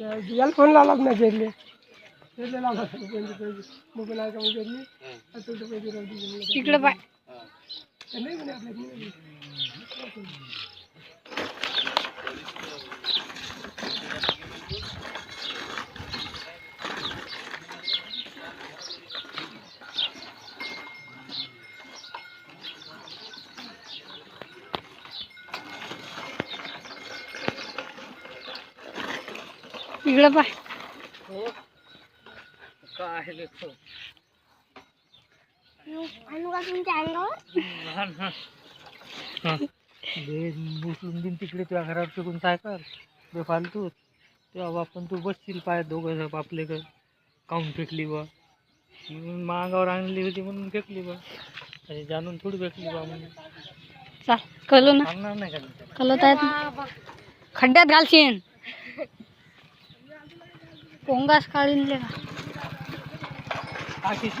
याला फोन लावलाच नाही पेरले पेरले लावला मोबाईल आहे का मग म्हणलं. इकडे पाय. नाही म्हणे. इकडे पाय. आणू उचलून दिन तिकडे तुझ्या घरावर फेकून काय कर बे फालतू तेव्हा आपण तू बसशील पाय दोघं आपले का काऊन फेकली बा म्हणून मागावर आणली होती म्हणून फेकली बा अरे जाणून थोडी फेकली बा म्हणून चाल कलो ना. सांगणार नाही का मी त्याला? खड्ड्यात घालशीन पोंगास काढीन ले का टाकीस